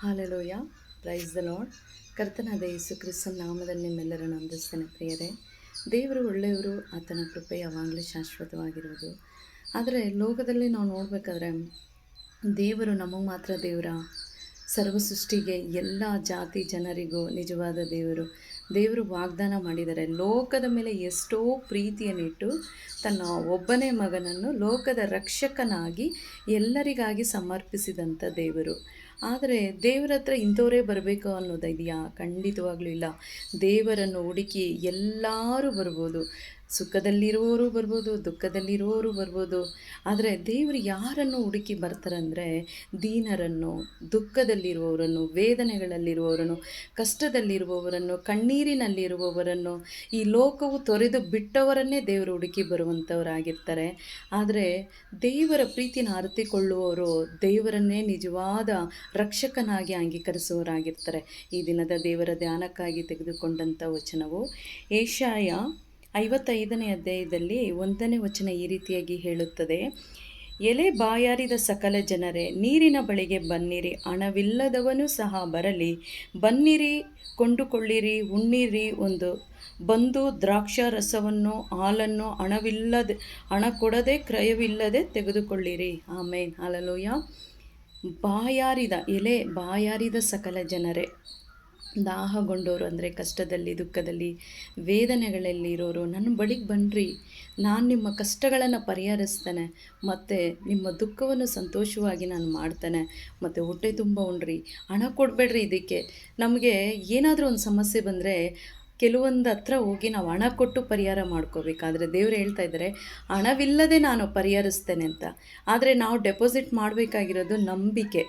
ಹಾಲೆಲೋಯ. Praise the lord ಕರ್ತನಾದ ಯೇಸು ಕ್ರಿಸ್ತನ ನಾಮದಲ್ಲಿ ನಿಮ್ಮೆಲ್ಲರನ್ನು ವಂದಿಸ್ತೇನೆ ಪ್ರಿಯರೇ. ದೇವರು ಒಳ್ಳೆಯವರು, ಆತನ ಕೃಪೆ ಯಾವಾಗಲೂ ಶಾಶ್ವತವಾಗಿರುವುದು. ಆದರೆ ಲೋಕದಲ್ಲಿ ನಾವು ನೋಡಬೇಕಾದ್ರೆ ದೇವರು ನಮಗೆ ಮಾತ್ರ ದೇವರ ಸರ್ವ ಸೃಷ್ಟಿಗೆ ಎಲ್ಲ ಜಾತಿ ಜನರಿಗೂ ನಿಜವಾದ ದೇವರು. ದೇವರು ವಾಗ್ದಾನ ಮಾಡಿದ್ದಾರೆ. ಲೋಕದ ಮೇಲೆ ಎಷ್ಟೋ ಪ್ರೀತಿಯನ್ನಿಟ್ಟು ತನ್ನ ಒಬ್ಬನೇ ಮಗನನ್ನು ಲೋಕದ ರಕ್ಷಕನಾಗಿ ಎಲ್ಲರಿಗಾಗಿ ಸಮರ್ಪಿಸಿದಂಥ ದೇವರು. ಆದರೆ ದೇವರ ಹತ್ರ ಇಂಥವರೇ ಬರಬೇಕು ಅನ್ನೋದು ಇದೆಯಾ? ಖಂಡಿತವಾಗ್ಲೂ ಇಲ್ಲ. ದೇವರನ್ನು ಹುಡುಕಿ ಎಲ್ಲರೂ ಬರ್ಬೋದು. ಸುಖದಲ್ಲಿರುವವರು ಬರ್ಬೋದು ದುಃಖದಲ್ಲಿರುವವರು ಬರ್ಬೋದು. ಆದರೆ ದೇವರು ಯಾರನ್ನು ಹುಡುಕಿ ಬರ್ತಾರಂದರೆ ದೀನರನ್ನು, ದುಃಖದಲ್ಲಿರುವವರನ್ನು, ವೇದನೆಗಳಲ್ಲಿರುವವರನ್ನು, ಕಷ್ಟದಲ್ಲಿರುವವರನ್ನು, ಕಣ್ಣೀರಿನಲ್ಲಿರುವವರನ್ನು, ಈ ಲೋಕವು ತೊರೆದು ಬಿಟ್ಟವರನ್ನೇ ದೇವರು ಹುಡುಕಿ ಬರುವಂಥವರಾಗಿರ್ತಾರೆ. ಆದರೆ ದೇವರ ಪ್ರೀತಿನ ಅರಿತುಕೊಳ್ಳುವವರು ದೇವರನ್ನೇ ನಿಜವಾದ ರಕ್ಷಕನಾಗಿ ಅಂಗೀಕರಿಸುವವರಾಗಿರ್ತಾರೆ. ಈ ದಿನದ ದೇವರ ಧ್ಯಾನಕ್ಕಾಗಿ ತೆಗೆದುಕೊಂಡಂಥ ವಚನವು ಏಷಾಯ ಐವತ್ತೈದನೇ ಅಧ್ಯಾಯದಲ್ಲಿ ಒಂದನೇ ವಚನ ಈ ರೀತಿಯಾಗಿ ಹೇಳುತ್ತದೆ. ಎಲೆ ಬಾಯಾರಿದ ಸಕಲ ಜನರೇ, ನೀರಿನ ಬಳಿಗೆ ಬನ್ನಿರಿ, ಹಣವಿಲ್ಲದವನು ಸಹ ಬರಲಿ. ಬನ್ನಿರಿ, ಕೊಂಡುಕೊಳ್ಳಿರಿ, ಉಣ್ಣಿರಿ ಒಂದು. ಬಂದು ದ್ರಾಕ್ಷ ರಸವನ್ನು ಹಾಲನ್ನು ಹಣವಿಲ್ಲದೆ, ಹಣ ಕೊಡದೆ, ಕ್ರಯವಿಲ್ಲದೆ ತೆಗೆದುಕೊಳ್ಳಿರಿ. ಆಮೇನ್. ಹಾಲಲೋಯ ಬಾಯಾರಿದ ಎಲೆ ಬಾಯಾರಿದ ಸಕಲ ಜನರೇ. ದಾಹಗೊಂಡವರು ಅಂದರೆ ಕಷ್ಟದಲ್ಲಿ, ದುಃಖದಲ್ಲಿ ವೇದನೆಗಳಲ್ಲಿ ಇರೋರು ನನ್ನ ಬಳಿಗೆ ಬನ್ನಿರಿ ನಾನು ನಿಮ್ಮ ಕಷ್ಟಗಳನ್ನು ಪರಿಹರಿಸ್ತೇನೆ. ಮತ್ತು ನಿಮ್ಮ ದುಃಖವನ್ನು ಸಂತೋಷವಾಗಿ ನಾನು ಮಾಡ್ತೇನೆ. ಮತ್ತು ಹೊಟ್ಟೆ ತುಂಬ ಉಣ್ರಿ ಹಣ ಕೊಡಬೇಡ್ರಿ ಇದಕ್ಕೆ. ನಮಗೆ ಏನಾದರೂ ಒಂದು ಸಮಸ್ಯೆ ಬಂದರೆ ಕೆಲವೊಂದು ಹತ್ರ ಹೋಗಿ ನಾವು ಹಣ ಕೊಟ್ಟು ಪರಿಹಾರ ಮಾಡ್ಕೋಬೇಕಾದ್ರೆ ದೇವ್ರು ಹೇಳ್ತಾ ಇದ್ದಾರೆ ಹಣವಿಲ್ಲದೆ ನಾನು ಪರಿಹರಿಸ್ತೇನೆ ಅಂತ. ಆದರೆ ನಾವು ಡೆಪಾಸಿಟ್ ಮಾಡಬೇಕಾಗಿರೋದು ನಂಬಿಕೆ.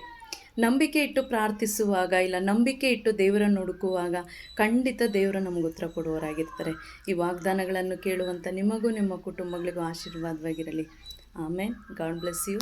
ನಂಬಿಕೆ ಇಟ್ಟು ಪ್ರಾರ್ಥಿಸುವಾಗ ಇಲ್ಲ, ನಂಬಿಕೆ ಇಟ್ಟು ದೇವರನ್ನು ಹುಡುಕುವಾಗ ಖಂಡಿತ ದೇವರು ನಮಗೆ ಉತ್ತರ ಕೊಡುವವರಾಗಿರ್ತಾರೆ. ಈ ವಾಗ್ದಾನಗಳನ್ನು ಕೇಳುವಂಥ ನಿಮಗೂ ನಿಮ್ಮ ಕುಟುಂಬಗಳಿಗೂ ಆಶೀರ್ವಾದವಾಗಿರಲಿ. ಆಮೇಲೆ ಗಾಡ್ ಬ್ಲೆಸ್ ಯು.